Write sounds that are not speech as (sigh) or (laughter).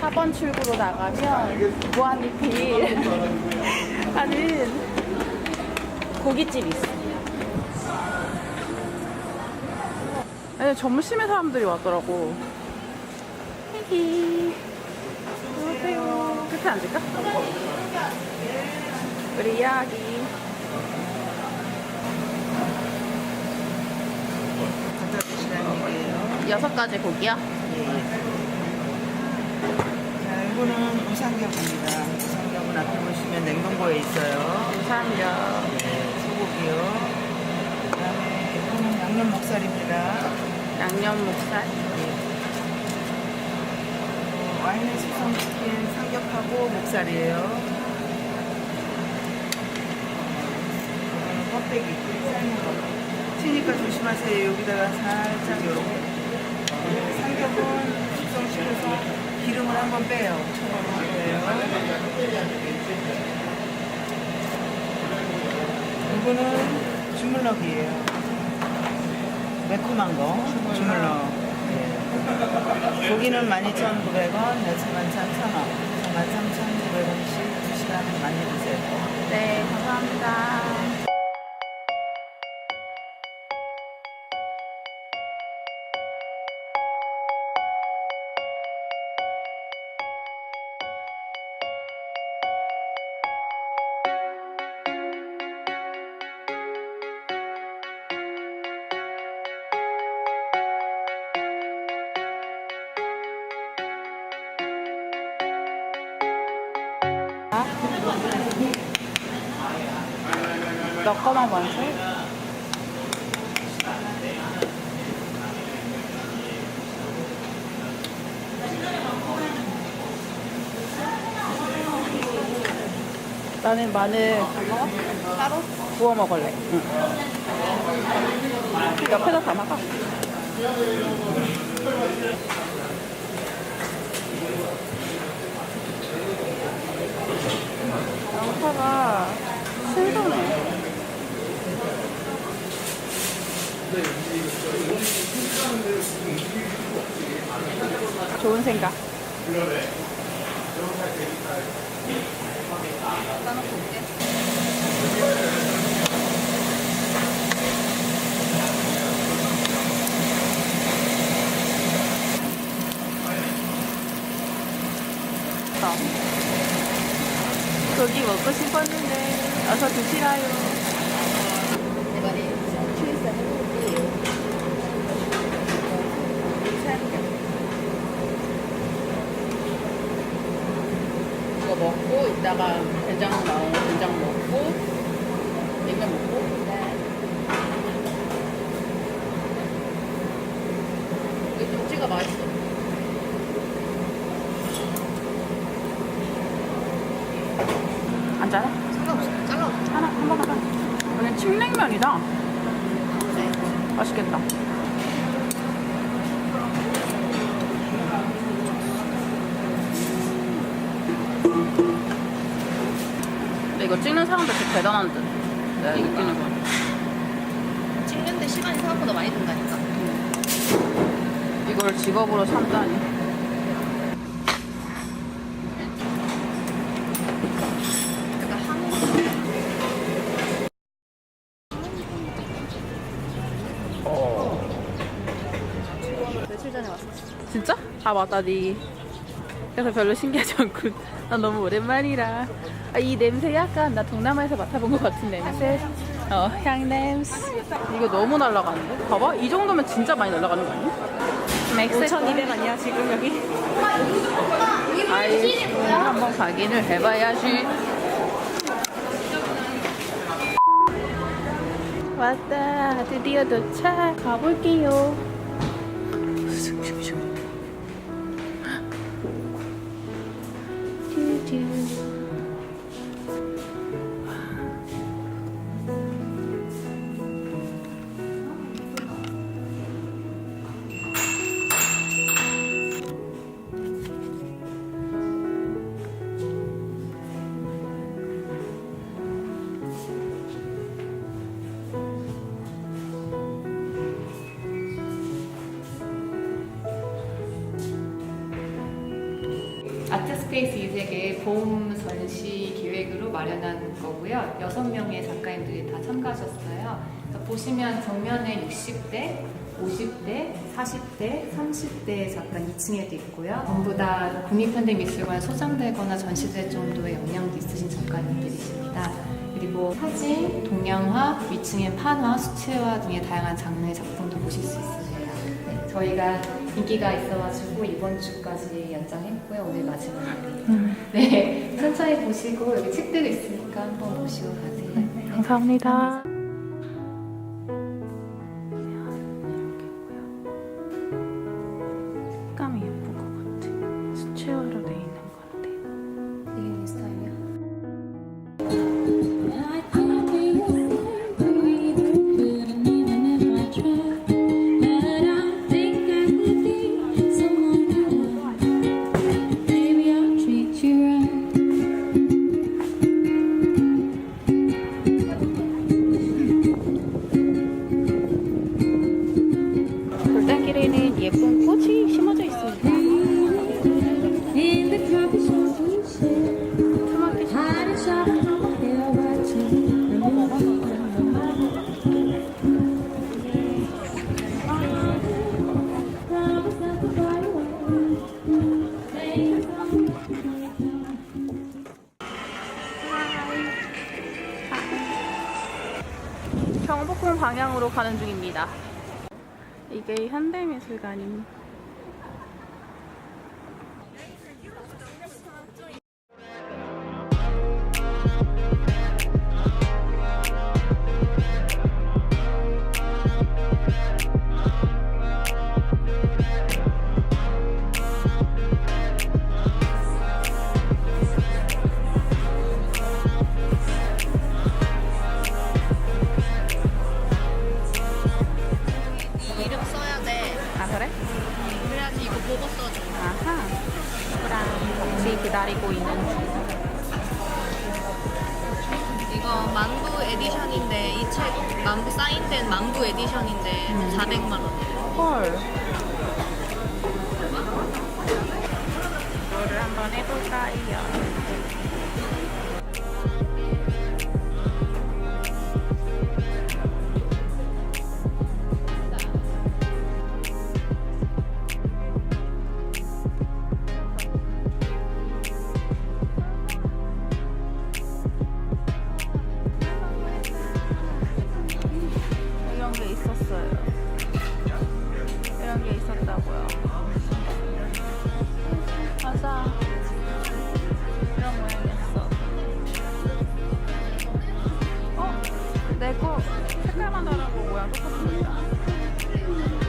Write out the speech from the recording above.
사번 출구로 나가면 무한리필 하는 (laughs) 고깃집이 있어. 아니, 점심에 사람들이 왔더라고. 헤이. 안녕하세요. 끝에 앉을까? 우리 이야기. 여섯 가지 고기요? 자, 이거는 우삼겹입니다. 우삼겹은 앞에 보시면 냉동고에 있어요. 감사합니다. 네, 소고기요. 그다음에 이거는 양념 목살입니다. 양념 목살. 어, 와인의 숙성시킨 삼겹하고 목살이에요. 이거는 껍데기 삶은 거. 튀니까 조심하세요. 여기다가 살짝 이렇게. 삼겹은 숙성시켜서 기름을 한번 빼요. 쳐놓은 거예요. 이거는 주물럭이에요. 매콤한 거. 주물럭. 네. 고기는 12,900원, 야채 반찬 1,000원. 13,900원씩 2시간 많이 드세요. 네, 감사합니다. 너 거만 완성? 나는 마늘 따로 구워 먹을래. 응. 옆에다 담아가. 양파가 신선해. 좋은 생각. 고기 먹고 싶었는데 어서 드시라요. 먹고 이따가 된장 나오면 된장 먹고 냉면 먹고 좀 찍어 맛있어. 안 짜나? 상관없어. 잘라. 하나 한번 하자. 오늘 칡냉면이다. 맛있겠다. 이거 찍는 사람들 진짜 대단한 듯. 내가 이거 찍는 거. 찍는데 시간이 생각보다 많이 든다니까. 이걸 직업으로 삼다니. 약간 한국 며칠 전에 왔었어. 진짜? 아 맞다 니. 그래서 별로 신기하지 않고 난 너무 오랜만이라. 아, 이 냄새 약간 나 동남아에서 맡아본 것 같은 냄새. 어 향 냄새. 이거 너무 날아가는데? 봐봐. 이 정도면 진짜 많이 날아가는 거 아니야? 5,200원이야 지금 여기. 아이 한번 확인을 해봐야지. 왔다. 드디어 도착. 가볼게요 스페이스 이색의 봄 전시 기획으로 마련한 거고요. 여섯 명의 작가님들이 다 참가하셨어요. 보시면 정면에 60대, 50대, 40대, 30대 작가 2층에도 있고요. 전부 다 국립현대미술관에 소장되거나 전시될 정도의 역량도 있으신 작가님들이십니다. 그리고 사진, 동양화, 위층엔 판화, 수채화 등의 다양한 장르의 작품도 보실 수 있으세요. 네, 저희가 인기가 있어가지고 이번 주까지 연장했고요. 오늘 마지막 날이에요. 네, (laughs) 천천히 보시고 여기 책들이 있으니까 한번 보시고 가세요. 네. 감사합니다. 방향으로 가는 중입니다. 이게 현대미술관임. 망부 에디션인데 이책 망부 사인된 망부 에디션인데 400만 원이에요. 헐. 이거를 한번 해볼까요? 색깔만 다른 거고요. 조금